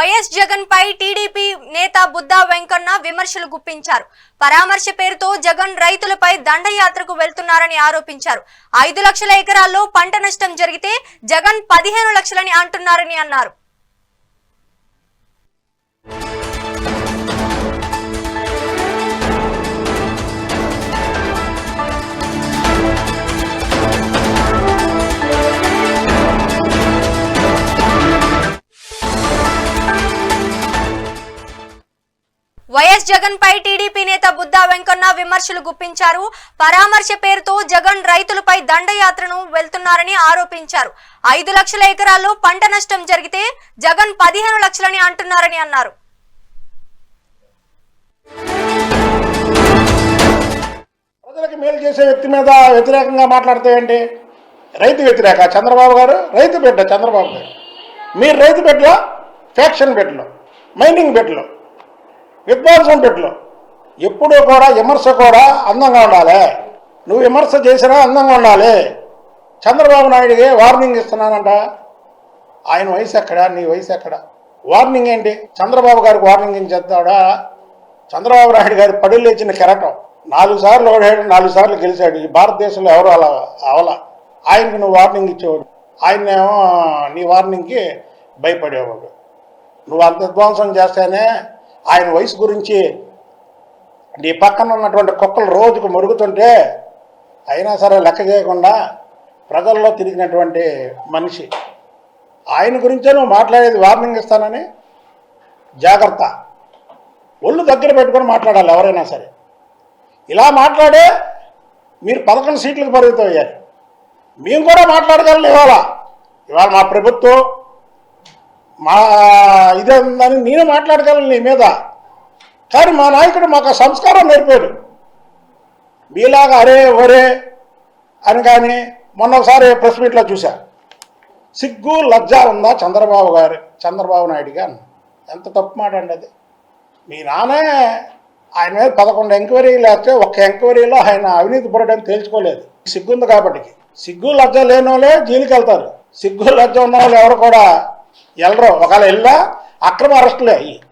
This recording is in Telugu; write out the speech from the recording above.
వైఎస్ జగన్ పై టీడీపీ నేత బుద్ధా వెంకన్న విమర్శలు గుప్పించారు. పరామర్శ పేరుతో జగన్ రైతులపై దండయాత్రకు వెళ్తున్నారని ఆరోపించారు. ఐదు లక్షల ఎకరాల్లో పంట నష్టం జరిగితే జగన్ పదిహేను లక్షలని అంటున్నారని అన్నారు. వైఎస్ జగన్ పై టీడీపీ నేత బుద్దా వెంకన్న విమర్శలు గుప్పించారు. పరామర్శ పేరుతో జగన్ రైతులపై దండయాత్రను వెళ్తున్నారని ఆరోపించారు. ఐదు లక్షల ఎకరాల్లో పంట నష్టం జరిగితే జగన్ పదిహేను లక్షలని అంటున్నారని అన్నారు. ప్రజలకు మేలు చేసే వ్యక్తి మీద వ్యతిరేకంగా మాట్లాడితే ఏంటి? రైతు వ్యతిరేక చంద్రబాబు గారు రైతు బిడ్డ చంద్రబాబు గారు. మీరు రైతు బిడ్డలో ఫ్యాక్షన్ బిడ్డలో మైనింగ్ బిడ్డలో. విద్వాంసం బిడ్డలు ఎప్పుడూ కూడా విమర్శ కూడా అందంగా ఉండాలి. నువ్వు విమర్శ చేసినా అందంగా ఉండాలి. చంద్రబాబు నాయుడికి వార్నింగ్ ఇస్తున్నానంట. ఆయన వయసు ఎక్కడ? నీ వయసు ఎక్కడ? వార్నింగ్ ఏంటి? చంద్రబాబు గారికి వార్నింగ్ ఏం చేస్తాడా? చంద్రబాబు నాయుడు గారి పడులు లేచిన కెరటం. నాలుగు సార్లు ఓడాడు నాలుగు సార్లు గెలిచాడు. ఈ భారతదేశంలో ఎవరు అలా అవల? ఆయనకి నువ్వు వార్నింగ్ ఇచ్చేవాడు ఆయనేమో నీ వార్నింగ్కి భయపడేవాడు. నువ్వు అంత విధ్వంసం చేస్తేనే ఆయన వయసు గురించి నీ పక్కన ఉన్నటువంటి కుక్కలు రోజుకు మరుగుతుంటే అయినా సరే లెక్క చేయకుండా ప్రజల్లో తిరిగినటువంటి మనిషి. ఆయన గురించే నువ్వు మాట్లాడేది వార్నింగ్ ఇస్తానని జాగ్రత్త. ఒళ్ళు దగ్గర పెట్టుకొని మాట్లాడాలి ఎవరైనా సరే. ఇలా మాట్లాడే మీరు పదకొండు సీట్లకు పరిమితం అయ్యారు. మేము కూడా మాట్లాడగలం ఇవాళ. ఇవాళ మా ప్రభుత్వం మా ఇదే ఉందని నేను మాట్లాడగలను నీ మీద. కానీ మా నాయకుడు మాకు సంస్కారం నేర్పాడు. మీలాగా అరే ఒరే అని కానీ మొన్న ఒకసారి ప్రెస్ మీట్లో చూశా. సిగ్గు లజ్జ ఉందా చంద్రబాబు గారు చంద్రబాబు నాయుడు గారు? ఎంత తప్పు మాట అండి అది. మీ నాన్నే ఆయన మీద పదకొండు ఎంక్వైరీలు లేకపోతే ఒక్క ఎంక్వైరీలో ఆయన అవినీతి పడడం తేల్చుకోలేదు. సిగ్గుంది కాబట్టి సిగ్గు లజ్జ లేని వాళ్ళే జైలుకి వెళ్తారు సిగ్గు లజ్జ ఉన్న వాళ్ళు ఎవరు కూడా వెళ్ళరు ఒకవేళ వెళ్ళా అక్రమ అరెస్టులే అయ్యి.